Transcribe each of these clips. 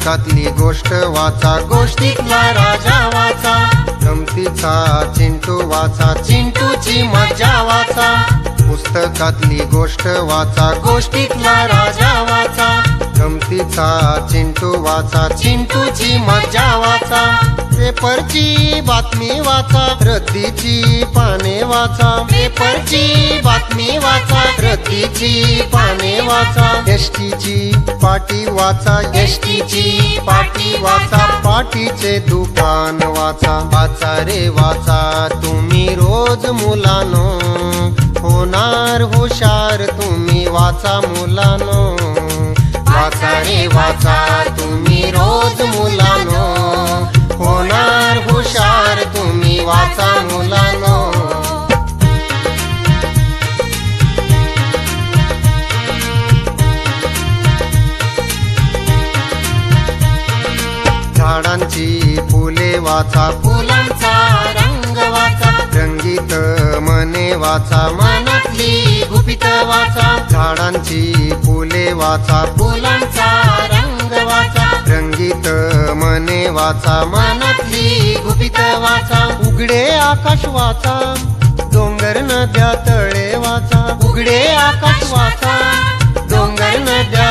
पुस्तकातली गोष्ट वाचा. गोष्टीतला राजा वाचा. गमतीचा चिंटू वाचा. चिंटूची मजा वाचा. पुस्तकातली गोष्ट वाचा. गोष्टीतला राजा वाचा. गमतीचा चिंटू वाचा. चिंटूची मजा वाचा. पेपरची बातमी वाचा. रद्दीची पाने वाचा. पेपरची रद्दीची पाने वाचा. एसटीची पाटी वाचा. एसटीची पाटी वाचा. पाटीचे दुकान वाचा. वाचा रे वाचा. तुम्ही रोज मुलानो होणार हुशार तुम्ही वाचा मुलानो. वाचा रे वाचा. तुम्ही झाडांची फुले वाचा. फुलांचा रंग वाचा. रंगीत मने वाचा. मनातली गुपित वाचा. झाडांची फुले वाचा. फुलांचा रंग वाचा. रंगीत मने वाचा. मनातली गुपित वाचा. उघडे आकाश वाचा. डोंगर नद्या तळे वाचा. उघडे आकाश वाचा. डोंगर नद्या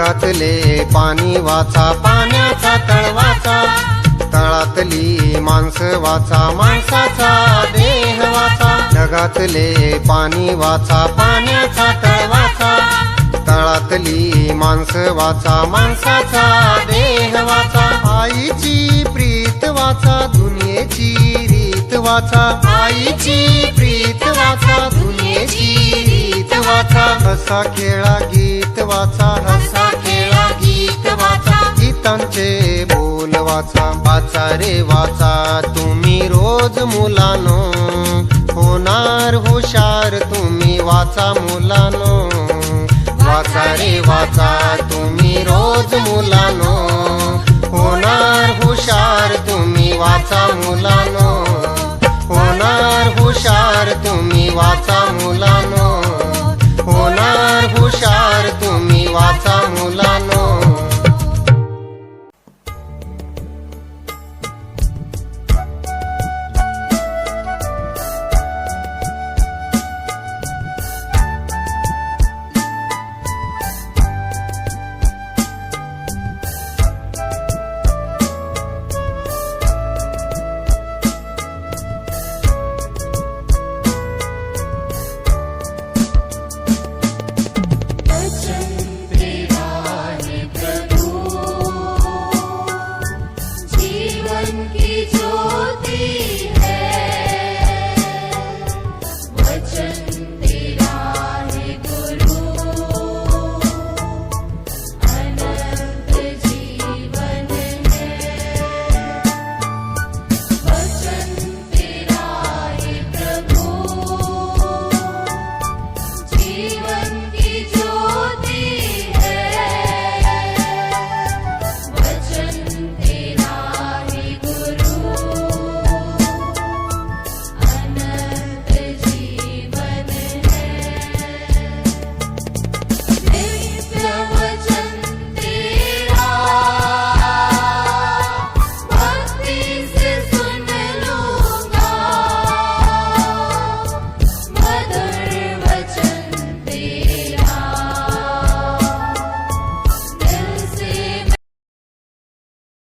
जगातले पाणी वाचा पाण्याचा तळवाचा. तळातली माणसं वाचा माणसाचा देह वाचा. जगातले पाणी वाचा पाण्याचा तळवाचा. तळातली माणसं वाचा माणसाचा देह वाचा. आईची प्रीत वाचा दुनियेची रीत वाचा. आईची प्रीत वाचा दुनियेची रीत वाचा. हसा खेळा गीत वाचा हसा संतांचे बोल वाचा वाचा रे वाचा. तुम्ही रोज मुलानो होणार हुशार तुम्ही वाचा मुलानो. वाचा रे वाचा तुम्ही रोज मुला